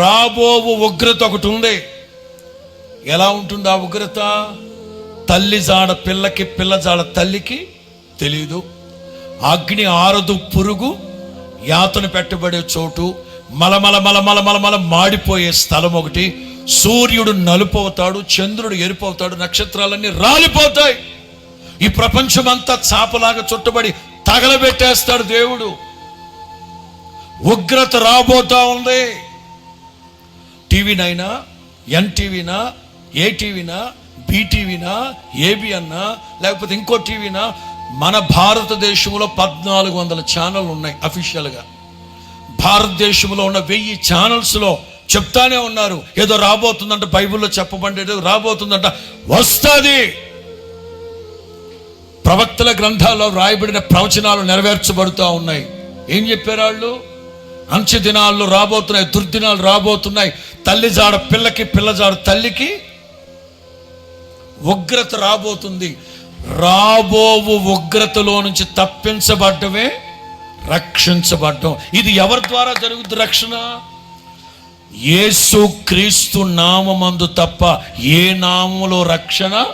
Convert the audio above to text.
రాబోవు ఉగ్రత ఒకటి ఉంది. ఎలా ఉంటుంది ఆ ఉగ్రత? తల్లి జాడ పిల్లకి పిల్ల జాడ తల్లికి తెలియదు అగ్ని ఆరదు పురుగు యాతను పెట్టబడే చోటు మలమల మలమల మలమల మాడిపోయే స్థలం ఒకటి. సూర్యుడు నలుపవుతాడు చంద్రుడు ఎరిపోతాడు నక్షత్రాలన్నీ రాలిపోతాయి. ఈ ప్రపంచమంతా చాపలాగా చుట్టబడి తగలబెట్టేస్తాడు దేవుడు. ఉగ్రత రాబోతా ఉంది. టీవీనైనా ఎన్టీవీనా ఏ టీవీనా బీటీవీనా ఏబి అన్నా లేకపోతే ఇంకో టీవీనా మన భారతదేశంలో పద్నాలుగు వందల ఛానళ్ళు ఉన్నాయి అఫీషియల్గా. భారతదేశంలో ఉన్న వెయ్యి ఛానల్స్లో చెప్తానే ఉన్నారు ఏదో రాబోతుందంట బైబిల్లో చెప్పబడేది రాబోతుందంట వస్తుంది. ప్రవక్తల గ్రంథాల్లో వ్రాయబడిన ప్రవచనాలు నెరవేర్చబడుతూ ఉన్నాయి. ఏం చెప్పారు వాళ్ళు? అంచె దినాల్లో రాబోతున్నాయి దుర్దినాలు రాబోతున్నాయి. తల్లి జాడ పిల్లకి పిల్లజాడు తల్లికి ఉగ్రత రాబోతుంది. రాబోవు ఉగ్రతలో నుంచి తప్పించబడ్డమే రక్షించబడ్డం. ఇది ఎవరి ద్వారా జరుగుద్ది రక్షణ? యేసు క్రీస్తు నామమందు తప్ప ఏ నామములో రక్షణ